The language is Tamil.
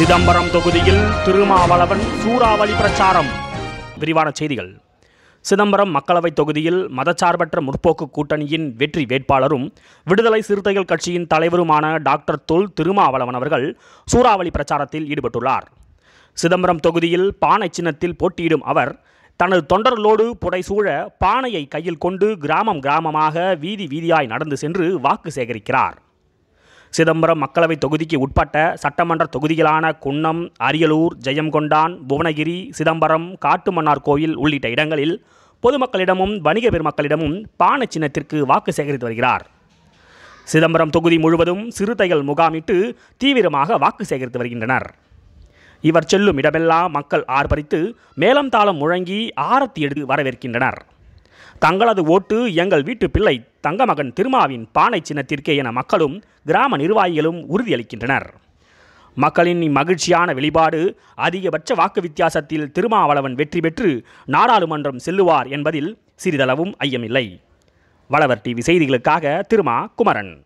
சிதம்பரம் தொகுதியில் திருமாவளவன் சூறாவளி பிரச்சாரம். விரிவான செய்திகள். சிதம்பரம் மக்களவைத் தொகுதியில் மதச்சார்பற்ற முற்போக்கு கூட்டணியின் வெற்றி வேட்பாளரும் விடுதலை சிறுத்தைகள் கட்சியின் தலைவருமான டாக்டர் தொல் திருமாவளவன் அவர்கள் சூறாவளி பிரச்சாரத்தில் ஈடுபட்டுள்ளார். சிதம்பரம் தொகுதியில் பானை சின்னத்தில் போட்டியிடும் அவர் தனது தொண்டர்களோடு புடைசூழ பானையை கையில் கொண்டு கிராமம் கிராமமாக வீதி வீதியாய் நடந்து சென்று வாக்கு சேகரிக்கிறார். சிதம்பரம் மக்களவைத் தொகுதிக்கு உட்பட்ட சட்டமன்ற தொகுதிகளான குன்னம் அரியலூர் ஜெயங்கொண்டான் புவனகிரி சிதம்பரம் காட்டுமன்னார் கோயில் உள்ளிட்ட இடங்களில் பொதுமக்களிடமும் வணிக பெருமக்களிடமும் பான சின்னத்திற்கு வாக்கு சேகரித்து வருகிறார். சிதம்பரம் தொகுதி முழுவதும் சிறுத்தைகள் முகாமிட்டு தீவிரமாக வாக்கு சேகரித்து வருகின்றனர். இவர் செல்லும் இடமெல்லாம் மக்கள் ஆர்ப்பரித்து மேலம் தாளம் முழங்கி ஆரத்தி எடுத்து வரவேற்கின்றனர். தங்களது ஓட்டு எங்கள் வீட்டு பிள்ளை தங்கமகன் திருமாவின் பானை சின்னத்திற்கே என மக்களும் கிராம நிர்வாகிகளும் உறுதியளிக்கின்றனர். மக்களின் இம்மகிழ்ச்சியான வெளிப்பாடு அதிகபட்ச வாக்கு வித்தியாசத்தில் திருமாவளவன் வெற்றி பெற்று நாடாளுமன்றம் செல்லுவார் என்பதில் சிறிதளவும் ஐயமில்லை. வளவர் டிவி செய்திகளுக்காக திருமா குமரன்.